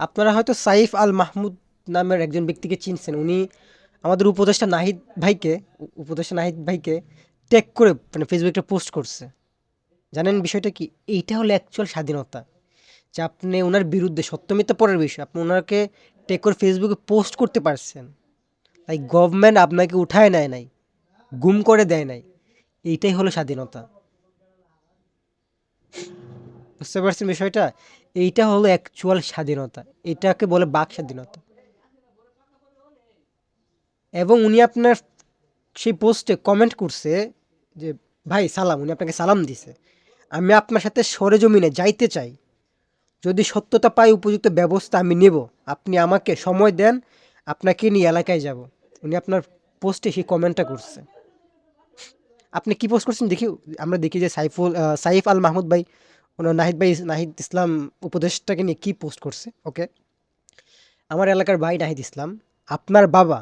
আপনারা হয়তো সাইফ আল মাহমুদ নামের একজন ব্যক্তিকে চিনছেন। উনি আমাদের উপদেষ্টা নাহিদ ভাইকে, উপদেষ্টা নাহিদ ভাইকে ট্যাগ করে মানে ফেসবুকে পোস্ট করছে। জানেন বিষয়টা কি? এইটা হলো অ্যাকচুয়াল স্বাধীনতা। যে আপনি ওনার বিরুদ্ধে, সত্যমিথ্যা পরের বিষয়, আপনি ওনাকে ট্যাগ করে ফেসবুকে পোস্ট করতে পারছেন। তাই গভর্নমেন্ট আপনাকে উঠায় নেয় নাই, গুম করে দেয় নাই। এইটাই হলো স্বাধীনতা। বুঝতে পারছেন বিষয়টা? এইটা হলো অ্যাকচুয়াল স্বাধীনতা। এটাকে বলে বাক স্বাধীনতা। এবং উনি আপনার সেই পোস্টে কমেন্ট করছে যে, ভাই, সালাম। উনি আপনাকে সালাম দিছে। আমি আপনার সাথে সরেজমিনে যাইতে চাই। যদি সত্যতা পাই, উপযুক্ত ব্যবস্থা আমি নেব। আপনি আমাকে সময় দেন, আপনাকে নিয়ে এলাকায় যাব। উনি আপনার পোস্টে সেই কমেন্টটা করছে। আপনি কি পোস্ট করছেন? দেখি, আমরা দেখি যে সাইফুল সাইফ আল মাহমুদ ভাই ওনার নাহিদ ভাই, নাহিদ ইসলাম উপদেশটাকে নিয়ে কি পোস্ট করছে? ওকে আমার এলাকার ভাই নাহিদ ইসলাম, আপনার বাবা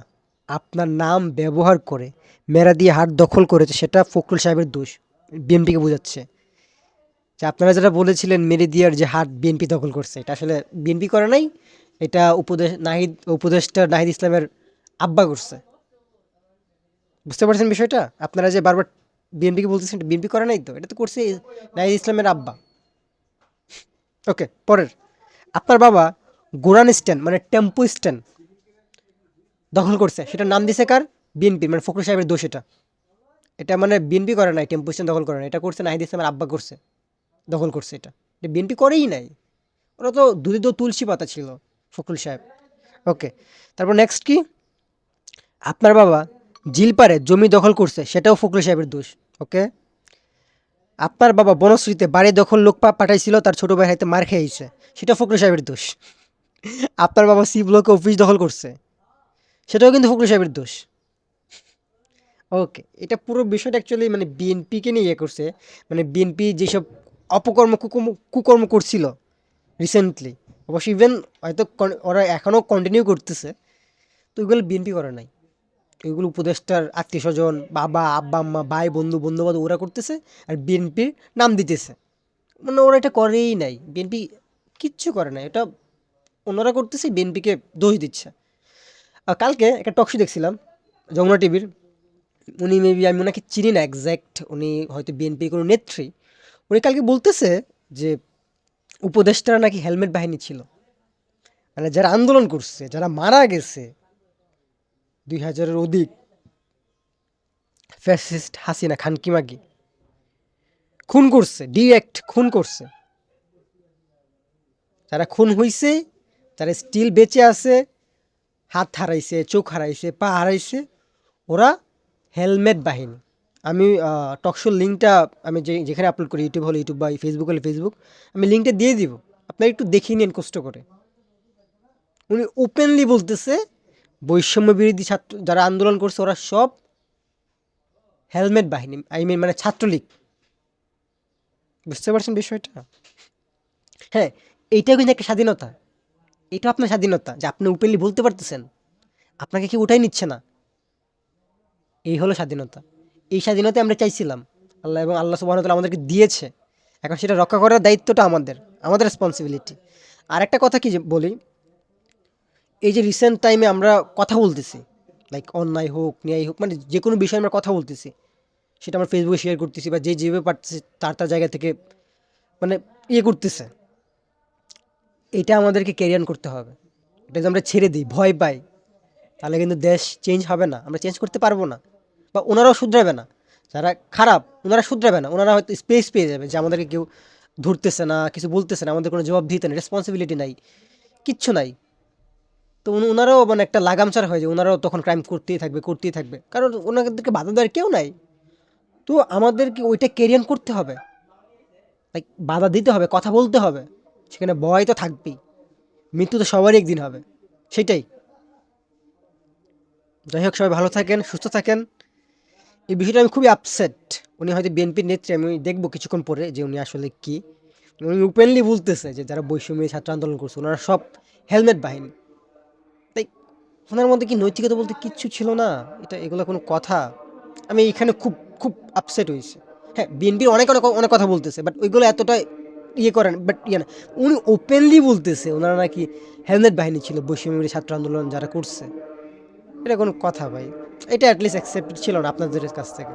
আপনার নাম ব্যবহার করে মেরা দিয়ে হাট দখল করেছে, সেটা ফখরুল সাহেবের দোষ, বিএনপিকে বোঝাচ্ছে। যে আপনারা যারা বলেছিলেন মেরে দিয়ার যে হাট বিএনপি দখল করছে, এটা আসলে বিএনপি করে নাই, এটা উপদেশ, নাহিদ, উপদেষ্টা নাহিদ ইসলামের আব্বা করছে। বুঝতে পারছেন বিষয়টা? আপনারা যে বারবার বিএনপিকে বলতেছেন বিএনপি করে নাই তো? এটা তো করছে নাহিদ ইসলামের আব্বা। ওকে পরের। আপনার বাবা গোরান স্ট্যান্ড মানে টেম্পু স্ট্যান্ড দখল করছে। সেটার নাম দিছে কার? বিএনপি মানে ফখরুল সাহেবের দোষ এটা। এটা মানে বিএনপি করে নাই, টেম্পু স্ট্যান্ড দখল করে নাই। এটা করছে নাহিদ ইসলামের আব্বা করছে, দখল করছে এটা। এটা বিএনপি করেই নাই। ওরা তো দুধে তো তুলসী পাতা ছিল, ফখরুল সাহেব। ওকে তারপর নেক্সট কি? আপনার বাবা জিলপারে জমি দখল করছে, সেটাও ফখরুল সাহেবের দোষ ওকে আপনার বাবা বনশ্রীতে বাড়ি দখল লোক পা পাঠাইছিল, তার ছোট ভাই হাতে মার খেয়েছে সেটা ফখরুল সাহেবের দোষ। আপনার বাবা সি ব্লকে অফিস দখল করছে। সেটাও কিন্তু ফখরুল সাহেবের দোষ। ওকে, এটা পুরো বিষয়টা অ্যাকচুয়ালি মানে বিএনপিকে নিয়ে ইয়ে করছে। মানে বিএনপি যেসব অপকর্ম কুকর্ম কুকর্ম করছিল রিসেন্টলি অবশ্য ইভেন হয়তো ওরা এখনও কন্টিনিউ করতেছে। তো ওইগুলো বিএনপি করে নাই। এগুলো উপদেষ্টার আত্মীয় স্বজন বাবা, আব্বা, আম্মা, ভাই, বন্ধু বন্ধু বান্ধব ওরা করতেছে আর বিএনপির নাম দিতেছে। মানে ওরা এটা করেই নাই। বিএনপি কিচ্ছু করে না এটা ওনারা করতেছে, বিএনপিকে দোষ দিচ্ছে। আর কালকে একটা টকশো দেখছিলাম, যমুনা টিভির। উনি মেবি আমি ওনাকে চিনি না একজ্যাক্ট উনি হয়তো বিএনপির কোনো নেত্রী। উনি কালকে বলতেছে যে উপদেষ্টারা নাকি হেলমেট বাহিনী ছিল। মানে যারা আন্দোলন করছে, যারা মারা গেছে দুই হাজারের অধিক ফ্যাসিস্ট হাসিনা খানকিমাকি খুন করছে ডিরেক্ট খুন করছে। যারা খুন হইছে তারা স্টিল বেঁচে আছে, হাত হারাইছে, চোখ হারাইছে, পা হারাইছে, ওরা হেলমেট বাহিনী। আমি টকশোর লিঙ্কটা আমি যে, যেখানে আপলোড করি ইউটিউব হলে ইউটিউব বা ফেসবুক হলে ফেসবুক আমি লিঙ্কটা দিয়ে দিব। আপনারা একটু দেখিয়ে নিন কষ্ট করে। উনি ওপেনলি বলতেছে বৈষম্য বিরোধী ছাত্র যারা আন্দোলন করছে, ওরা সব হেলমেট বাহিনী আই মিন মানে ছাত্রলীগ। বুঝতে পারছেন বিষয়টা? হ্যাঁ এইটাও কিন্তু একটা স্বাধীনতা। এটা আপনার স্বাধীনতা যে আপনি ওপেনলি বলতে পারতেছেন। আপনাকে কেউ উঠাই নিচ্ছে না। এই হলো স্বাধীনতা। এই স্বাধীনতা আমরা চাইছিলাম। আল্লাহ এবং আল্লাহ সুবাহ আমাদেরকে দিয়েছে। এখন সেটা রক্ষা করার দায়িত্বটা আমাদের আমাদের রেসপন্সিবিলিটি আর একটা কথা কি বলি এই যে রিসেন্ট টাইমে আমরা কথা বলতেছি লাইক অন্যায় হোক, ন্যায় হোক মানে যে কোনো বিষয়ে আমরা কথা বলতেছি, সেটা আমরা ফেসবুকে শেয়ার করতেছি বা যে যেভাবে পারতেছে তার তার জায়গা থেকে মানে ইয়ে করতেছে। এটা আমাদেরকে ক্যারিয়ান করতে হবে। এটা যদি আমরা ছেড়ে দিই, ভয় পাই, তাহলে কিন্তু দেশ চেঞ্জ হবে না। আমরা চেঞ্জ করতে পারব না বা ওনারাও শুধরাবে না। যারা খারাপ, ওনারা শুধরাবে না। ওনারা হয়তো স্পেস পেয়ে যাবে যে আমাদেরকে কেউ ধরতেছে না, কিছু বলতেছে না, আমাদের কোনো জবাব দিতে নেই রেসপন্সিবিলিটি নাই, কিচ্ছু নাই। তো ওনারাও মানে একটা লাগামচার হয়ে যায়। ওনারাও তখন ক্রাইম করতেই থাকবে করতেই থাকবে। কারণ ওনাদেরকে বাধা দেওয়ার কেউ নাই। তো আমাদেরকে ওইটা ক্যারিয়ান করতে হবে। লাইক বাধা দিতে হবে, কথা বলতে হবে। সেখানে ভয় তো থাকবেই। মৃত্যু তো সবারই একদিন হবে। সেটাই। যাই হোক, সবাই ভালো থাকেন, সুস্থ থাকেন। এই বিষয়টা আমি খুবই আপসেট উনি হয়তো বিএনপির নেত্রী, আমি দেখব কিছুক্ষণ পরে যে উনি আসলে কি। উনি ওপেনলি বলতেছে যে, যারা বৈষম্য ছাত্র আন্দোলন করছে, ওনারা সব হেলমেট বাহিনী। ওনার মধ্যে কি নৈতিকতা বলতে কিচ্ছু ছিল না? এটা এগুলো কোনো কথা? আমি এখানে খুব খুব আপসেট হয়েছি। হ্যাঁ বিএনপির অনেক অনেক অনেক কথা বলতেছে বাট ওইগুলো এতটা ইয়ে করেন বাট ইয়ে না, উনি ওপেনলি বলতেছে, ওনারা নাকি হেলমেট বাহিনী ছিল বৈষম্যী ছাত্র আন্দোলন যারা করছে। এটা কোনো কথা ভাই। এটা অ্যাটলিস্ট অ্যাকসেপ্ট ছিল না আপনাদের কাছ থেকে।